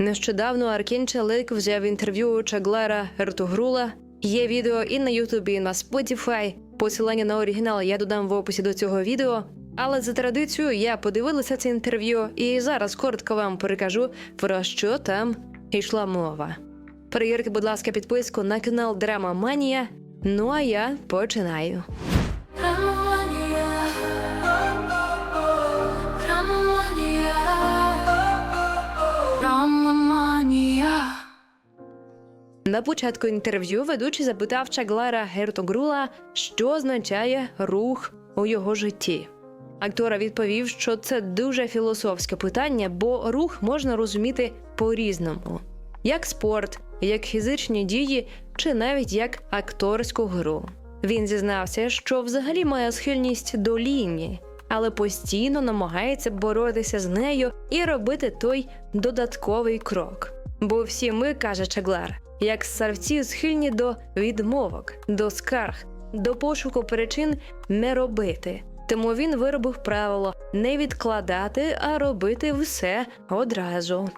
Нещодавно Аркін Чалик взяв інтерв'ю Чаглера Ертугрула. Є відео і на Ютубі, і на Spotify. Посилання на оригінал я додам в описі до цього відео. Але за традицією я подивилася це інтерв'ю і зараз коротко вам перекажу, про що там йшла мова. Перевірте, будь ласка, підписку на канал Драма Манія. Ну а я починаю. На початку інтерв'ю ведучий запитав Чаглара Гертогрула, що означає рух у його житті. Актора відповів, що це дуже філософське питання, бо рух можна розуміти по-різному: як спорт, як фізичні дії, чи навіть як акторську гру. Він зізнався, що взагалі має схильність до лінії, але постійно намагається боротися з нею і робити той додатковий крок. Бо всі ми, каже Чаглар, як савці схильні до відмовок, до скарг, до пошуку причин не робити. Тому він виробив правило не відкладати, а робити все одразу.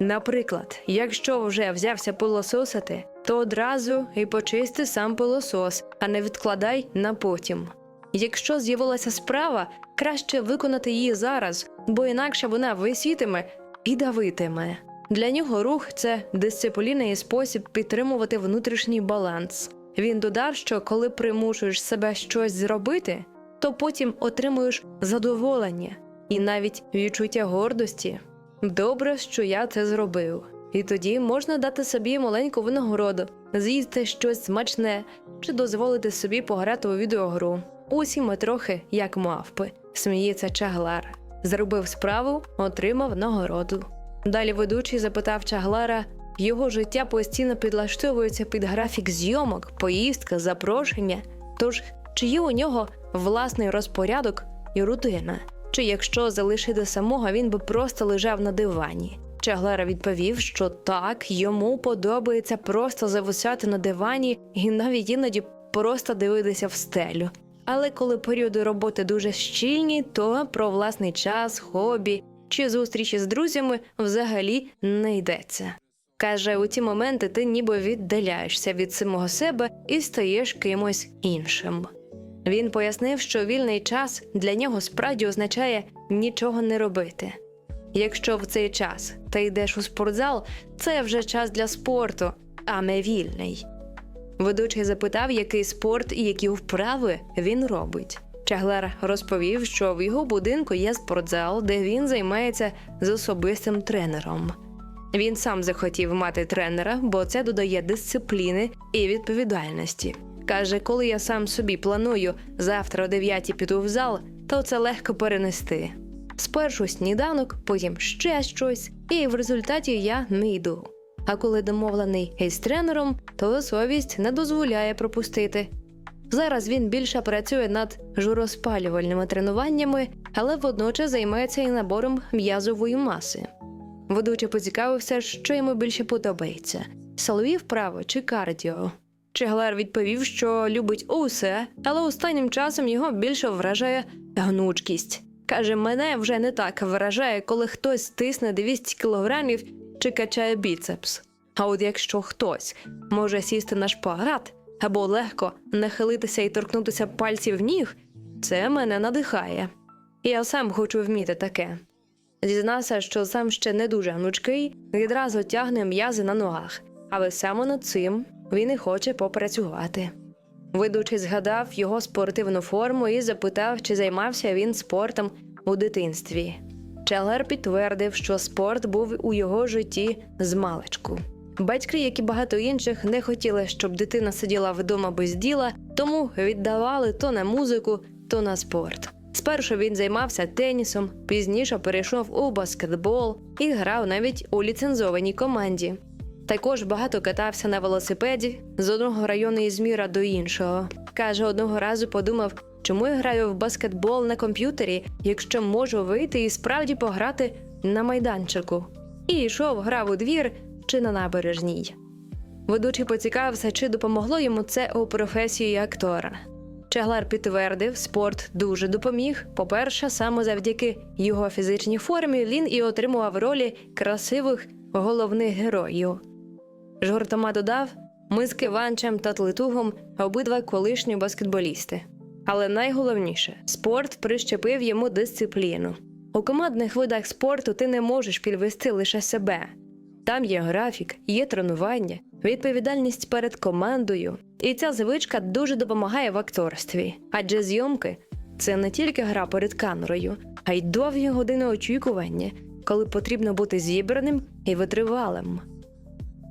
Наприклад, якщо вже взявся пилососити, то одразу і почисти сам пилосос, а не відкладай на потім. Якщо з'явилася справа, краще виконати її зараз, бо інакше вона висітиме і давитиме. Для нього рух це дисципліна і спосіб підтримувати внутрішній баланс. Він додав, що коли примушуєш себе щось зробити, то потім отримуєш задоволення і навіть відчуття гордості. Добре, що я це зробив. І тоді можна дати собі маленьку винагороду, з'їсти щось смачне чи дозволити собі пограти у відеогру. Усі ми трохи як мавпи, сміється Чаглар. Зробив справу, отримав нагороду. Далі ведучий запитав Чаглара, його життя постійно підлаштовується під графік зйомок, поїздка, запрошення. Тож, чи є у нього власний розпорядок і рутина? Чи якщо залишити самого, він би просто лежав на дивані? Чаглера відповів, що так, йому подобається просто зависати на дивані і навіть іноді просто дивитися в стелю. Але коли періоди роботи дуже щільні, то про власний час, хобі чи зустрічі з друзями взагалі не йдеться. Каже, у ті моменти ти ніби віддаляєшся від самого себе і стаєш кимось іншим. Він пояснив, що вільний час для нього справді означає нічого не робити. Якщо в цей час ти йдеш у спортзал, це вже час для спорту, а не вільний. Ведучий запитав, який спорт і які вправи він робить. Чаглар розповів, що в його будинку є спортзал, де він займається з особистим тренером. Він сам захотів мати тренера, бо це додає дисципліни і відповідальності. Каже, коли я сам собі планую завтра о 9 піду в зал, то це легко перенести. Спершу сніданок, потім ще щось, і в результаті я не йду. А коли домовлений із тренером, то совість не дозволяє пропустити. Зараз він більше працює над журоспалювальними тренуваннями, але водночас займається і набором м'язової маси. Ведучий поцікавився, що йому більше подобається: силові вправи чи кардіо. Чеглар відповів, що любить усе, але останнім часом його більше вражає гнучкість. Каже, мене вже не так вражає, коли хтось стисне 200 кілограмів чи качає біцепс. А от якщо хтось може сісти на шпагат або легко нахилитися і торкнутися пальців ніг, це мене надихає. Я сам хочу вміти таке. Зізнався, що сам ще не дуже гнучкий, відразу тягне м'язи на ногах, але саме над цим він і хоче попрацювати. Ведучий згадав його спортивну форму і запитав, чи займався він спортом у дитинстві. Чалер підтвердив, що спорт був у його житті з маличку. Батьки, як і багато інших, не хотіли, щоб дитина сиділа вдома без діла, тому віддавали то на музику, то на спорт. Спершу він займався тенісом, пізніше перейшов у баскетбол і грав навіть у ліцензованій команді. Також багато катався на велосипеді з одного району Ізміра до іншого. Каже, одного разу подумав, чому я граю в баскетбол на комп'ютері, якщо можу вийти і справді пограти на майданчику. І йшов, грав у двір чи на набережній. Ведучий поцікавився, чи допомогло йому це у професії актора. Чаглар підтвердив, спорт дуже допоміг. По-перше, саме завдяки його фізичній формі він і отримував ролі красивих головних героїв. Жартома додав, ми з Киванчем та Тлитугом обидва колишні баскетболісти. Але найголовніше спорт прищепив йому дисципліну. У командних видах спорту ти не можеш підвести лише себе. Там є графік, є тренування, відповідальність перед командою, і ця звичка дуже допомагає в акторстві. Адже зйомки це не тільки гра перед камерою, а й довгі години очікування, коли потрібно бути зібраним і витривалим.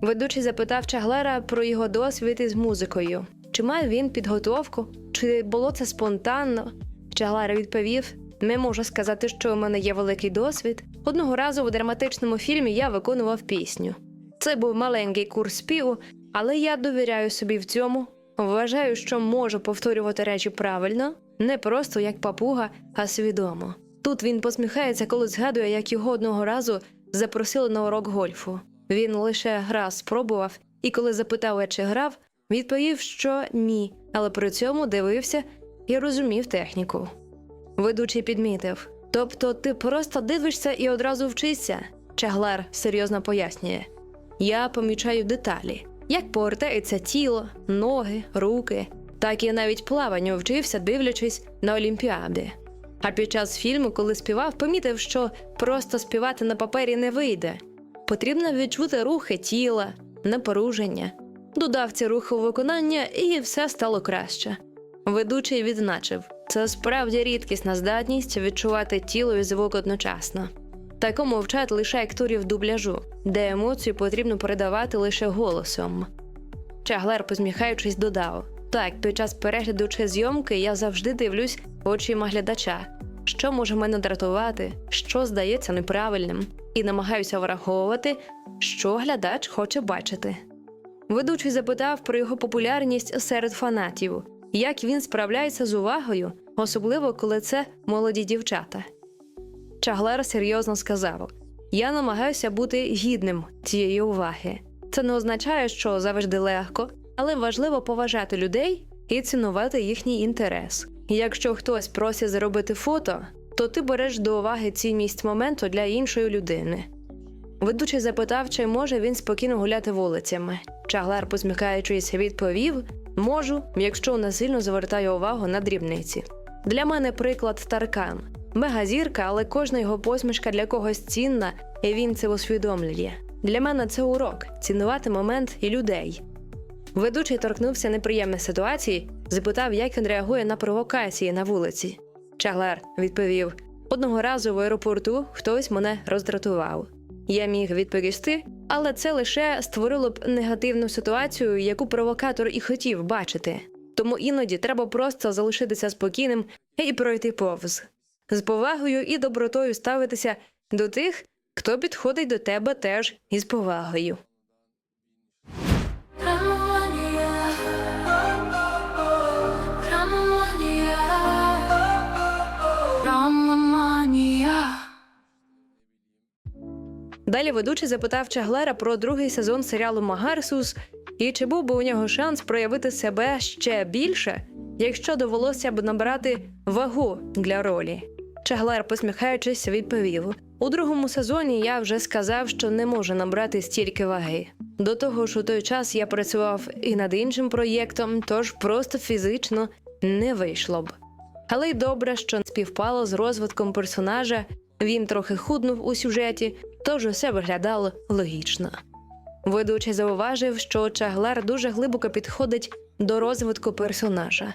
Ведучий запитав Чаглера про його досвід із музикою. Чи мав він підготовку, чи було це спонтанно? Чаглер відповів: не можу сказати, що у мене є великий досвід. Одного разу у драматичному фільмі я виконував пісню. Це був маленький курс співу, але я довіряю собі в цьому. Вважаю, що можу повторювати речі правильно, не просто як папуга, а свідомо. Тут він посміхається, коли згадує, як його одного разу запросили на урок гольфу. Він лише раз спробував, і коли запитав, «А чи грав, відповів, що ні, але при цьому дивився і розумів техніку. Ведучий підмітив: тобто ти просто дивишся і одразу вчишся. Чаглар серйозно пояснює: я помічаю деталі, як повертається тіло, ноги, руки, так і навіть плаванню вчився, дивлячись на Олімпіади. А під час фільму, коли співав, помітив, що просто співати на папері не вийде. Потрібно відчути рухи тіла, напруження. Додав ці рухи у виконання, і все стало краще. Ведучий відзначив, це справді рідкісна здатність відчувати тіло і звук одночасно. Такому вчать лише акторів дубляжу, де емоцію потрібно передавати лише голосом. Чаглер, посміхаючись, додав: так, під час перегляду чи зйомки я завжди дивлюсь очима глядача, що може мене дратувати, що здається неправильним, і намагаюся враховувати, що глядач хоче бачити. Ведучий запитав про його популярність серед фанатів, як він справляється з увагою, особливо коли це молоді дівчата. Чаглер серйозно сказав: Я намагаюся бути гідним цієї уваги. Це не означає, що завжди легко, але важливо поважати людей і цінувати їхній інтерес. Якщо хтось просить зробити фото, то ти береш до уваги цінність моменту для іншої людини. Ведучий запитав, чи може він спокійно гуляти вулицями. Чаглар, посміхаючись, відповів: можу, якщо не сильно звертаю увагу на дрібниці. Для мене приклад Таркан. Мегазірка, але кожна його посмішка для когось цінна, і він це усвідомлює. Для мене це урок цінувати момент і людей. Ведучий торкнувся неприємних ситуацій, запитав, як він реагує на провокації на вулиці. Чаглер відповів: одного разу в аеропорту хтось мене роздратував. Я міг відповісти, але це лише створило б негативну ситуацію, яку провокатор і хотів бачити. Тому іноді треба просто залишитися спокійним і пройти повз. З повагою і добротою ставитися до тих, хто підходить до тебе теж із повагою. Далі ведучий запитав Чаглера про другий сезон серіалу Магарсус і чи був би у нього шанс проявити себе ще більше, якщо довелося б набрати вагу для ролі. Чаглер, посміхаючись, відповів: у другому сезоні я вже сказав, що не можу набрати стільки ваги. До того ж, у той час я працював і над іншим проєктом, тож просто фізично не вийшло б. Але й добре, що співпало з розвитком персонажа, він трохи худнув у сюжеті, тож усе виглядало логічно. Ведучий зауважив, що Чаглар дуже глибоко підходить до розвитку персонажа.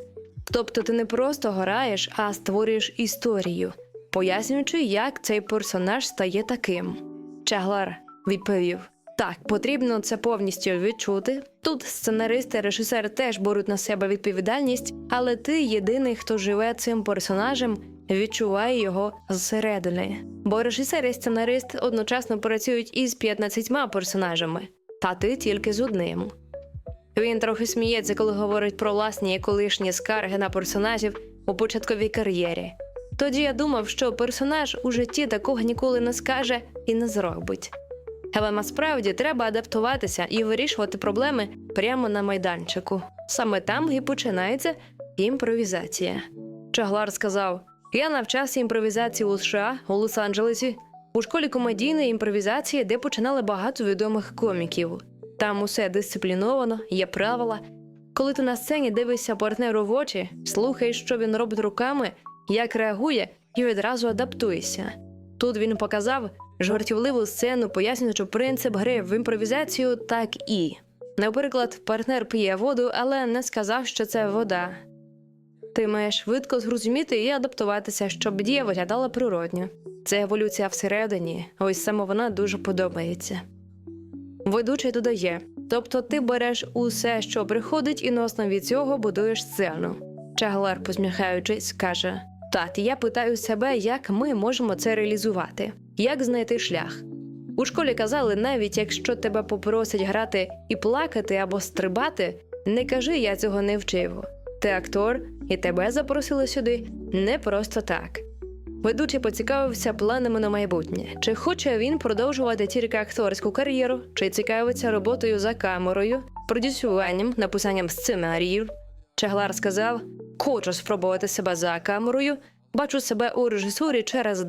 Тобто ти не просто граєш, а створюєш історію, пояснюючи, як цей персонаж стає таким. Чаглар відповів: так, потрібно це повністю відчути. Тут сценаристи, режисери теж беруть на себе відповідальність, але ти єдиний, хто живе цим персонажем, відчуває його зсередини. Бо режисер і сценарист одночасно працюють із 15 персонажами, та ти тільки з одним. Він трохи сміється, коли говорить про власні і колишні скарги на персонажів у початковій кар'єрі. Тоді я думав, що персонаж у житті такого ніколи не скаже і не зробить. Але насправді треба адаптуватися і вирішувати проблеми прямо на майданчику. Саме там і починається імпровізація. Чаглар сказав: Я навчався імпровізації у США у Лос-Анджелесі, У школі комедійної імпровізації, де починали багато відомих коміків. Там усе дисципліновано, є правила. Коли ти на сцені дивишся партнеру в очі, слухаєш, що він робить руками, як реагує, і відразу адаптуєшся. Тут він показав жартівливу сцену, пояснюючи принцип гри в імпровізацію так і. Наприклад, партнер п'є воду, але не сказав, що це вода. Ти маєш швидко зрозуміти і адаптуватися, щоб дія виглядала природньо. Це еволюція всередині, ось саме вона дуже подобається. Ведучий додає: тобто ти береш усе, що приходить, і на основі цього будуєш сцену. Чаглар, посміхаючись, каже: Тат, я питаю себе, як ми можемо це реалізувати, як знайти шлях. У школі казали, навіть якщо тебе попросять грати і плакати або стрибати, не кажи, я цього не вчив. Ти актор, і тебе запросили сюди не просто так. Ведучий поцікавився планами на майбутнє. Чи хоче він продовжувати тільки акторську кар'єру, чи цікавиться роботою за камерою, продюсуванням, написанням сценаріїв. Чаглар сказав: Хочу спробувати себе за камерою, бачу себе у режисурі через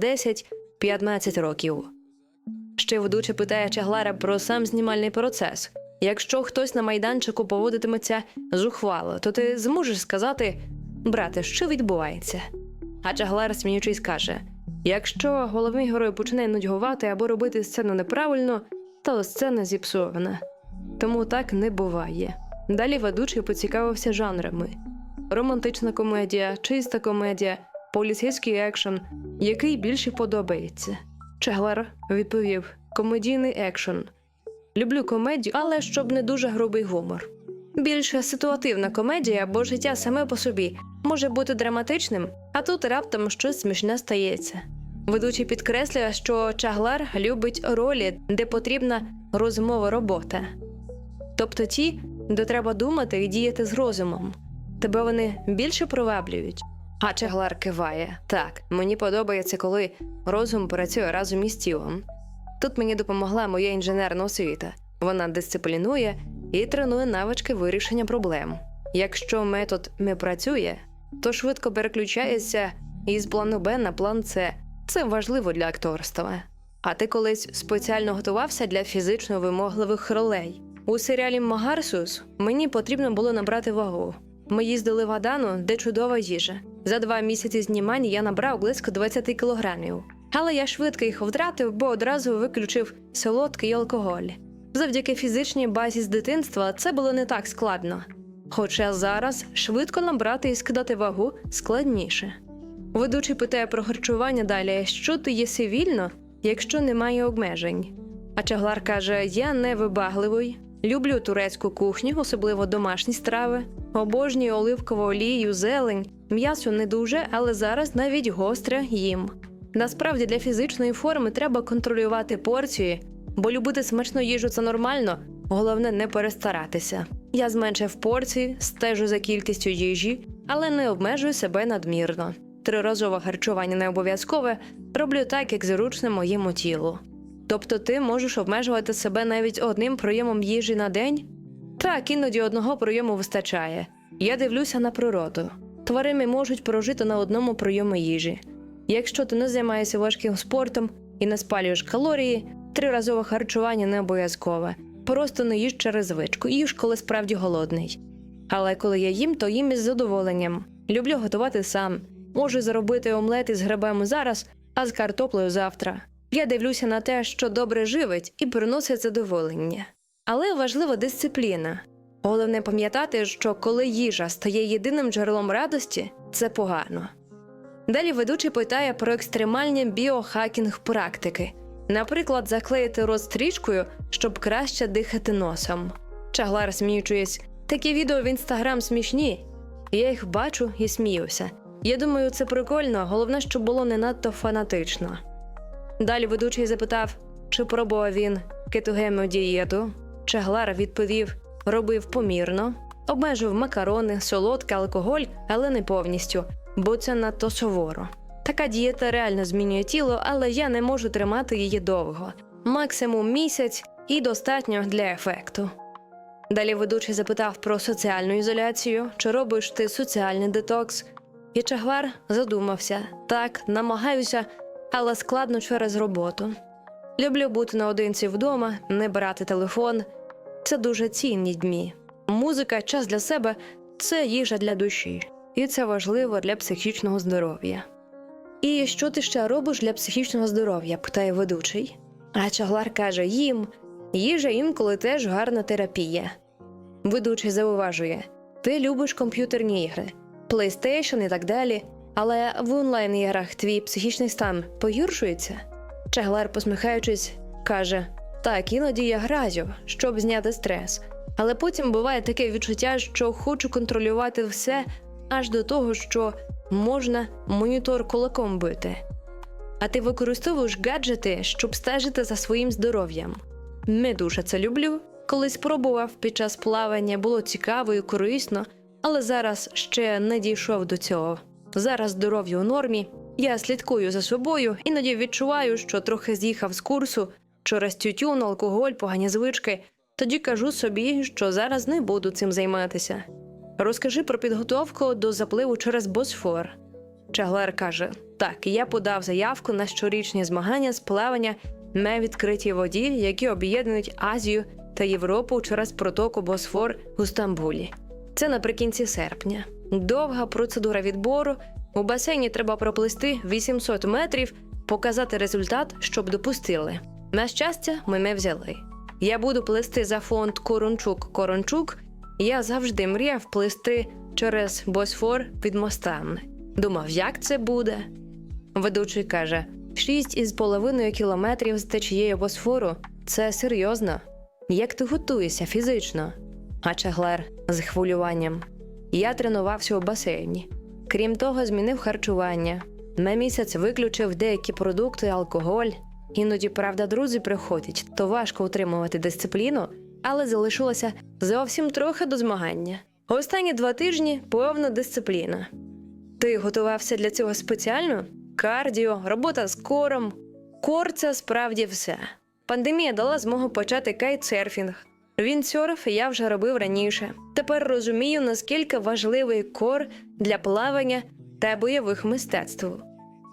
10-15 років. Ще ведучий питає Чаглара про сам знімальний процес. Якщо хтось на майданчику поводитиметься зухвало, то ти зможеш сказати: брате, що відбувається? А Чаглар, сміючись, каже: якщо головний герой почне нудьгувати або робити сцену неправильно, то сцена зіпсована. Тому так не буває. Далі ведучий поцікавився жанрами: романтична комедія, чиста комедія, поліцейський екшен, який більше подобається. Чаглар відповів: комедійний екшен. Люблю комедію, але щоб не дуже грубий гумор. Більше ситуативна комедія, бо життя саме по собі може бути драматичним, а тут раптом щось смішне стається. Ведучий підкреслює, що Чаглар любить ролі, де потрібна розмова робота. Тобто ті, де треба думати і діяти з розумом. Тебе вони більше приваблюють. А Чаглар киває: так, мені подобається, коли розум працює разом із тілом. Тут мені допомогла моя інженерна освіта. Вона дисциплінує і тренує навички вирішення проблем. Якщо метод не працює, то швидко переключається із плану Б на план С. Це важливо для акторства. А ти колись спеціально готувався для фізично вимогливих ролей. У серіалі Магарсус мені потрібно було набрати вагу. Ми їздили в Адану, де чудова їжа. За два місяці знімань я набрав близько 20 кілограмів. Але я швидко їх втратив, бо одразу виключив солодкий алкоголь. Завдяки фізичній базі з дитинства це було не так складно. Хоча зараз швидко набрати і скидати вагу складніше. Ведучий питає про харчування далі, що ти їси вільно, якщо немає обмежень. А Чаглар каже: Я не вибагливий, люблю турецьку кухню, особливо домашні страви, обожнюю оливкову олію, зелень, м'ясо не дуже, але зараз навіть гостре їм. Насправді для фізичної форми треба контролювати порції, бо любити смачну їжу це нормально, головне не перестаратися. Я зменшив порції, стежу за кількістю їжі, але не обмежую себе надмірно. Триразове харчування не обов'язкове, роблю так, як зручно моєму тілу. Тобто ти можеш обмежувати себе навіть одним прийомом їжі на день? Так, іноді одного прийому вистачає. Я дивлюся на природу. Тварини можуть прожити на одному прийомі їжі. Якщо ти не займаєшся важким спортом і не спалюєш калорії, триразове харчування не обов'язкове. Просто не їж через звичку, їж, коли справді голодний. Але коли я їм, то їм із задоволенням. Люблю готувати сам. Можу заробити омлет із грибами зараз, а з картоплею завтра. Я дивлюся на те, що добре живить, і приносить задоволення. Але важлива дисципліна. Головне пам'ятати, що коли їжа стає єдиним джерелом радості, це погано. Далі ведучий питає про екстремальні біохакінг практики, наприклад, заклеїти рот стрічкою, щоб краще дихати носом. Чаглар, сміючись, такі відео в інстаграм смішні. Я їх бачу і сміюся. Я думаю, це прикольно, головне, щоб було не надто фанатично. Далі ведучий запитав, чи пробував він кетогенну дієту. Чаглар відповів: робив помірно, обмежив макарони, солодкий алкоголь, але не повністю, бо це надто суворо. Така дієта реально змінює тіло, але я не можу тримати її довго максимум місяць і достатньо для ефекту. Далі ведучий запитав про соціальну ізоляцію, чи робиш ти соціальний детокс. І Чагвар задумався так, намагаюся, але складно через роботу. Люблю бути наодинці вдома, не брати телефон. Це дуже цінні дні. Музика, час для себе це їжа для душі, і це важливо для психічного здоров'я. І що ти ще робиш для психічного здоров'я? питає ведучий. А чаглар каже: їм, їжа інколи теж гарна терапія. Ведучий зауважує: ти любиш комп'ютерні ігри, PlayStation і так далі, але в онлайн-іграх твій психічний стан погіршується. Чаглар, посміхаючись, каже: Так, іноді я граю, щоб зняти стрес. Але потім буває таке відчуття, що хочу контролювати все аж до того, що можна монітор кулаком бити. А ти використовуєш гаджети, щоб стежити за своїм здоров'ям. Не дуже це люблю. Колись спробував під час плавання, було цікаво і корисно, але зараз ще не дійшов до цього. Зараз здоров'я у нормі. Я слідкую за собою, іноді відчуваю, що трохи з'їхав з курсу через тютюн, алкоголь, погані звички. Тоді кажу собі, що зараз не буду цим займатися. Розкажи про підготовку до запливу через Босфор. Чаглар каже: Так, я подав заявку на щорічні змагання з плавання на відкритій воді, які об'єднують Азію та Європу через протоку Босфор у Стамбулі. Це наприкінці серпня. Довга процедура відбору. У басейні треба проплисти 800 метрів, показати результат, щоб допустили. На щастя, мене взяли. Я буду плисти за фонд Корончук-Корончук. Я завжди мріяв плисти через Босфор під мостами. Думав, як це буде. Ведучий каже: шість із половиною кілометрів з течією Босфору це серйозно. Як ти готуєшся фізично? А Чаглар з хвилюванням. Я тренувався у басейні. Крім того, змінив харчування. На місяць виключив деякі продукти, алкоголь. Іноді, правда, друзі приходять, то важко утримувати дисципліну, але залишилося зовсім трохи до змагання. Останні два тижні повна дисципліна. Ти готувався для цього спеціально? Кардіо, робота з кором. Кор це справді все. Пандемія дала змогу почати кайтсерфінг. Віндсерф я вже робив раніше. Тепер розумію, наскільки важливий кор для плавання та бойових мистецтв.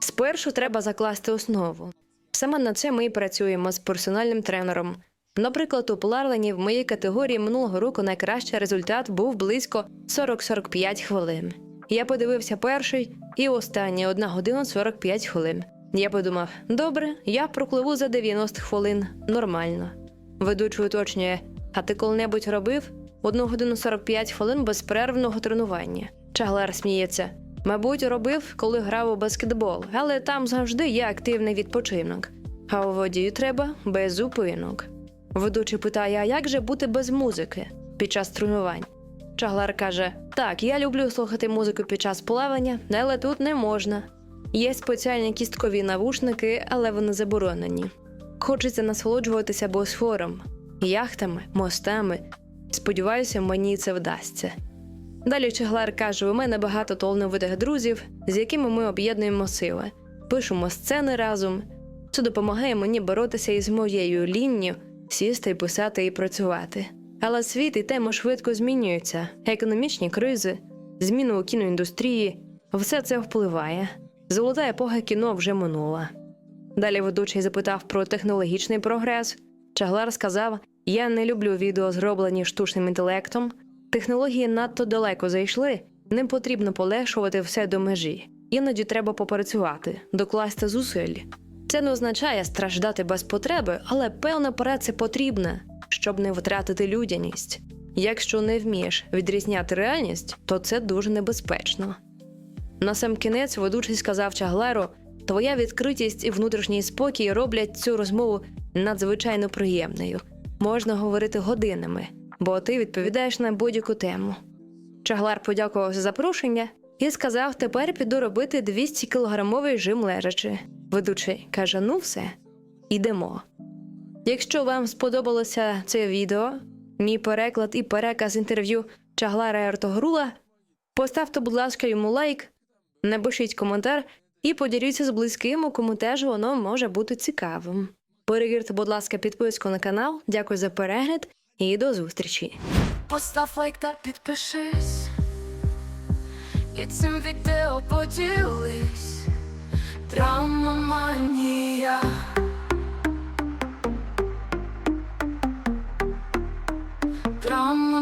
Спершу треба закласти основу. Саме на це ми і працюємо з персональним тренером. Наприклад, у плаванні в моїй категорії минулого року найкращий результат був близько 40-45 хвилин. Я подивився перший і останній 1 година 45 хвилин. Я подумав: добре, я пропливу за 90 хвилин нормально. Ведучий уточнює: а ти коли-небудь робив 1 годину 45 хвилин безперервного тренування? Чаглар сміється. Мабуть, робив, коли грав у баскетбол, але там завжди є активний відпочинок. А у воді треба без зупинок. Ведучий питає: а як же бути без музики під час тренувань? Чаглар каже: Так, я люблю слухати музику під час плавання, але тут не можна. Є спеціальні кісткові навушники, але вони заборонені. Хочеться насолоджуватися босфором, яхтами, мостами. Сподіваюся, мені це вдасться. Далі Чаглар каже: у мене багато талановитих друзів, з якими ми об'єднуємо сили, пишемо сцени разом. Це допомагає мені боротися із моєю лінню, сісти писати і працювати. Але світ і тема швидко змінюються: економічні кризи, зміни у кіноіндустрії все це впливає. Золота епоха кіно вже минула. Далі ведучий запитав про технологічний прогрес. Чаглар сказав: Я не люблю відео, зроблені штучним інтелектом. Технології надто далеко зайшли, ним потрібно полегшувати все до межі. Іноді треба попрацювати, докласти зусиль. Це не означає страждати без потреби, але певна праця потрібна, щоб не втратити людяність. Якщо не вмієш відрізняти реальність, то це дуже небезпечно. На сам кінець ведучий сказав Чаглеру: Твоя відкритість і внутрішній спокій роблять цю розмову надзвичайно приємною. Можна говорити годинами, бо ти відповідаєш на будь-яку тему. Чаглар подякував за запрошення і сказав: тепер піду робити 200 кілограмовий жим лежачи. Ведучий каже: Ну, все, ідемо. Якщо вам сподобалося це відео, мій переклад і переказ інтерв'ю Чаглара Ертогрула, поставте, будь ласка, йому лайк, напишіть коментар і поділіться з близьким, кому теж воно може бути цікавим. Перевірте, будь ласка, підписку на канал. Дякую за перегляд і до зустрічі. Постав лайк та підпишись і цим відео поділись Травма манія Травма